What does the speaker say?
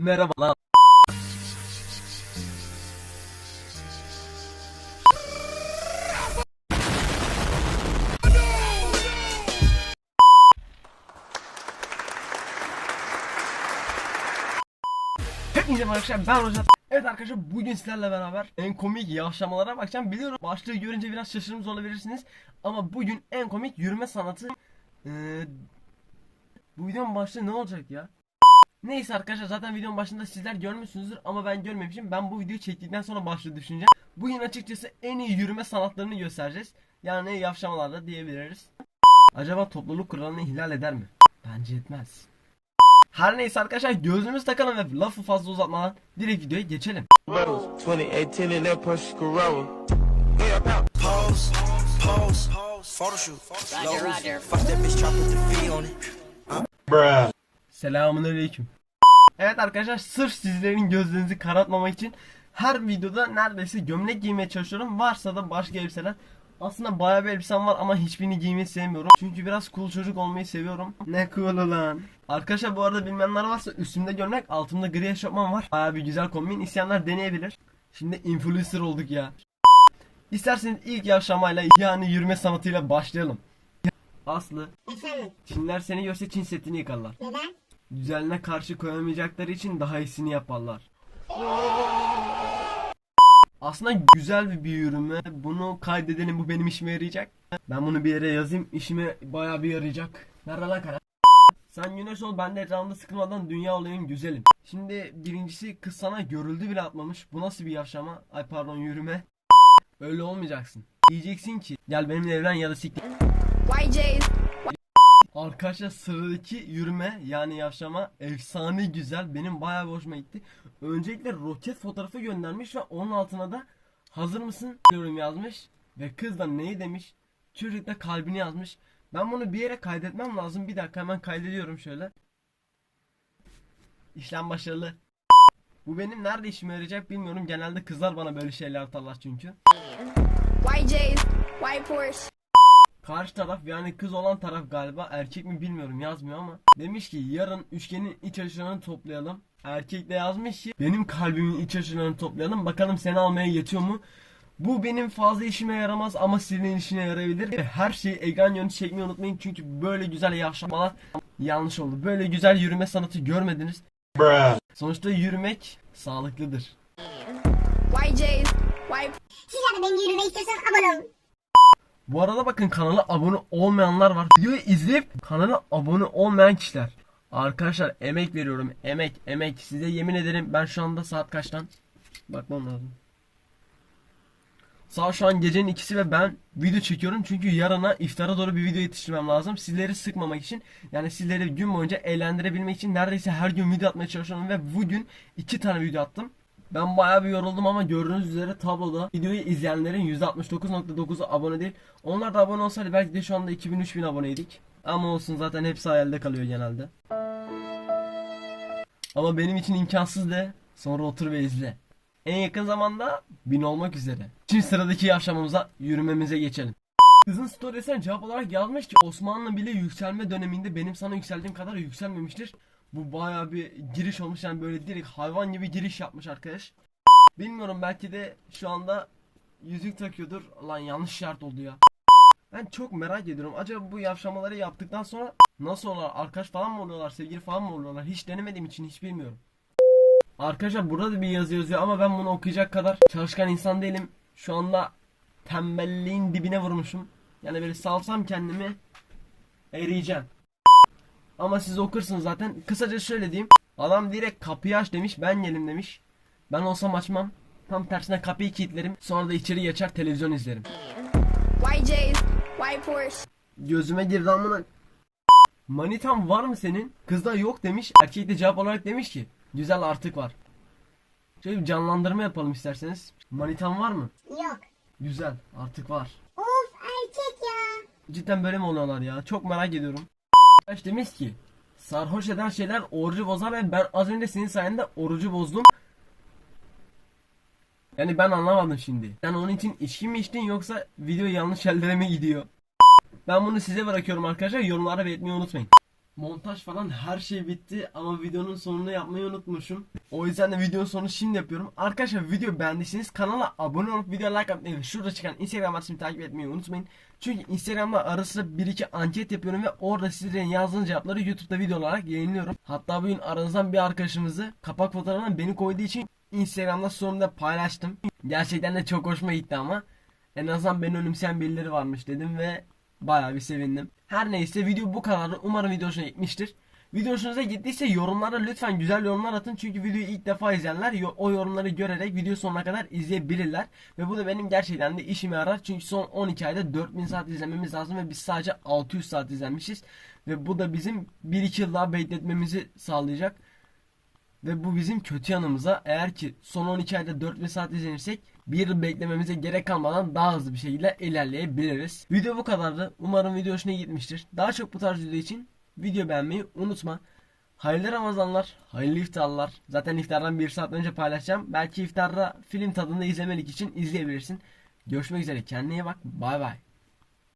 Merhaba lan. Hepinize merhaba arkadaşlar ben Rojat. Evet arkadaşlar bugün sizlerle beraber en komik yavşamalara bakacağım. Biliyorum başlığı görünce biraz şaşırmış olabilirsiniz. Ama bugün en komik yürüme sanatı. Ee, bu videonun başlığı ne olacak ya? Neyse arkadaşlar zaten videonun başında sizler görmüşsünüzdür ama ben görmemişim. Ben bu videoyu çektikten sonra başlığı düşüneceğim. Bugün açıkçası en iyi yürüme sanatlarını göstereceğiz. Yani yavşamalarla diyebiliriz. Acaba topluluk kuralını ihlal eder mi? Bence etmez. Her neyse arkadaşlar gözümüz takalım ve lafı fazla uzatmadan direkt videoya geçelim. Metals, 2018 in that Porsche Carrera. Pose, pose, photoshoot. Roger, Roger. Fuck that bitch, drop with the fee on it. Selamun aleyküm. Evet arkadaşlar sırf sizlerin gözlerinizi karartmamak için her videoda neredeyse gömlek giymeye çalışıyorum. Varsa da başka elbiseler. Aslında bayağı bir elbisem var ama hiçbirini giymeyi sevmiyorum. Çünkü biraz cool çocuk olmayı seviyorum. Ne cool lan. Arkadaşlar bu arada bilmeyenler varsa üstümde gömlek altımda gri eşofman var. Bayağı bir güzel kombin. İsteyenler deneyebilir. Şimdi influencer olduk ya. İsterseniz ilk yavşamayla yani yürüme sanatıyla başlayalım. Aslı. Çinler seni görse Çin setini yıkarlar. Neden? Düzenine karşı koyamayacakları için daha iyisini yaparlar. Aslında güzel bir, yürüme. Bunu kaydedelim bu benim işime yarayacak. Ben bunu bir yere yazayım. işime bayağı bir yarayacak. Nerede kara? Sen güneş ol ben de etrafında sıkılmadan dünya olayım güzelim. Şimdi birincisi kız sana görüldü bile atmamış. Bu nasıl bir yaşama? Ay pardon yürüme. Öyle olmayacaksın. Diyeceksin ki gel benimle evlen ya da siktir. YJ's. Arkadaşlar sıradaki yürüme yani yavşama efsane güzel. Benim bayağı bir hoşuma gitti. Öncelikle roket fotoğrafı göndermiş ve onun altına da hazır mısın yorum yazmış. Ve kız da neyi demiş? Çocuk da kalbini yazmış. Ben bunu bir yere kaydetmem lazım. Bir dakika hemen kaydediyorum şöyle. İşlem başarılı. Bu benim nerede işime yarayacak bilmiyorum. Genelde kızlar bana böyle şeyler atarlar çünkü. White Porsche. Karşı taraf yani kız olan taraf galiba erkek mi bilmiyorum yazmıyor ama demiş ki yarın üçgenin iç açılarını toplayalım. Erkek de yazmış ki benim kalbimin iç açılarını toplayalım bakalım seni almaya yetiyor mu? Bu benim fazla işime yaramaz ama sizin işine yarayabilir. Ve Her şeyi ekran yönü çekmeyi unutmayın çünkü böyle güzel yavşamalar yanlış oldu. Böyle güzel yürüme sanatı görmediniz. Sonuçta yürümek sağlıklıdır. YJ's. Sizler de benim yürümeyi istiyorsanız abone olun. Bu arada bakın kanala abone olmayanlar var. Videoyu izleyip kanala abone olmayan kişiler. Arkadaşlar emek veriyorum. Emek, emek. Size yemin ederim ben şu anda saat kaçtan? Bakmam lazım. Saat şu an gecenin ikisi ve ben video çekiyorum çünkü yarına iftara doğru bir video yetiştirmem lazım. Sizleri sıkmamak için yani sizleri gün boyunca eğlendirebilmek için neredeyse her gün video atmaya çalışıyorum ve bugün iki tane video attım. Ben bayağı bir yoruldum ama gördüğünüz üzere tabloda videoyu izleyenlerin %69.9'u abone değil. Onlar da abone olsaydı belki de şu anda 2000-3000 aboneydik. Ama olsun zaten hepsi hayalde kalıyor genelde. Ama benim için imkansız de sonra otur ve izle. En yakın zamanda 1000 olmak üzere. Şimdi sıradaki yaşamımıza yürümemize geçelim. Kızın storiesine cevap olarak yazmış ki Osmanlı bile yükselme döneminde benim sana yükseldiğim kadar yükselmemiştir. Bu baya bir giriş olmuş yani böyle direkt hayvan gibi giriş yapmış arkadaş. Bilmiyorum belki de şu anda yüzük takıyordur. Lan yanlış şart oldu ya. Ben çok merak ediyorum. Acaba bu yavşamaları yaptıktan sonra nasıl oluyorlar? Arkadaş falan mı oluyorlar? Sevgili falan mı oluyorlar? Hiç denemediğim için hiç bilmiyorum. Arkadaşlar burada da bir yazı yazıyor ama ben bunu okuyacak kadar çalışkan insan değilim. Şu anda tembelliğin dibine vurmuşum. Yani böyle salsam kendimi eriyeceğim. Ama siz okursunuz zaten. Kısaca şöyle diyeyim. Adam direkt kapıyı aç demiş. Ben gelim demiş. Ben olsam açmam. Tam tersine kapıyı kilitlerim. Sonra da içeri geçer televizyon izlerim. YJ's. White Porsche. Gözüme girdi amına. Manitan var mı senin? Kız da yok demiş. Erkek de cevap olarak demiş ki güzel artık var. Şöyle bir canlandırma yapalım isterseniz. Manitan var mı? Yok. Güzel artık var. Of erkek ya. Cidden böyle mi oluyorlar ya? Çok merak ediyorum. Arkadaş demiş ki sarhoş eden şeyler orucu bozar ve ben az önce senin sayende orucu bozdum. Yani ben anlamadım şimdi. Sen onun için içki mi içtin yoksa video yanlış yerlere mi gidiyor? Ben bunu size bırakıyorum arkadaşlar. Yorumlara belirtmeyi unutmayın. Montaj falan her şey bitti ama videonun sonunu yapmayı unutmuşum. O yüzden de videonun sonunu şimdi yapıyorum. Arkadaşlar video beğendiyseniz kanala abone olup video like atmayı ve şurada çıkan Instagram adresimi takip etmeyi unutmayın. Çünkü Instagram'da ara sıra 1-2 anket yapıyorum ve orada sizlerin yazdığınız cevapları YouTube'da video olarak yayınlıyorum. Hatta bugün aranızdan bir arkadaşımızı kapak fotoğrafına beni koyduğu için Instagram'da sorumda paylaştım. Gerçekten de çok hoşuma gitti ama. En azından beni önümseyen birileri varmış dedim ve bayağı bir sevindim. Her neyse video bu kadardı. Umarım video hoşuna gitmiştir. Video hoşunuza gittiyse yorumlara lütfen güzel yorumlar atın. Çünkü videoyu ilk defa izleyenler o yorumları görerek video sonuna kadar izleyebilirler. Ve bu da benim gerçekten de işime yarar. Çünkü son 12 ayda 4000 saat izlememiz lazım ve biz sadece 600 saat izlenmişiz. Ve bu da bizim 1-2 yıl daha bekletmemizi sağlayacak. Ve bu bizim kötü yanımıza. Eğer ki son 12 ayda 4000 saat izlenirsek bir yıl beklememize gerek kalmadan daha hızlı bir şekilde ilerleyebiliriz. Video bu kadardı. Umarım video hoşuna gitmiştir. Daha çok bu tarz video için video beğenmeyi unutma. Hayırlı Ramazanlar, hayırlı iftarlar. Zaten iftardan bir saat önce paylaşacağım. Belki iftarda film tadında izlemelik için izleyebilirsin. Görüşmek üzere. Kendine iyi bak. Bay bay.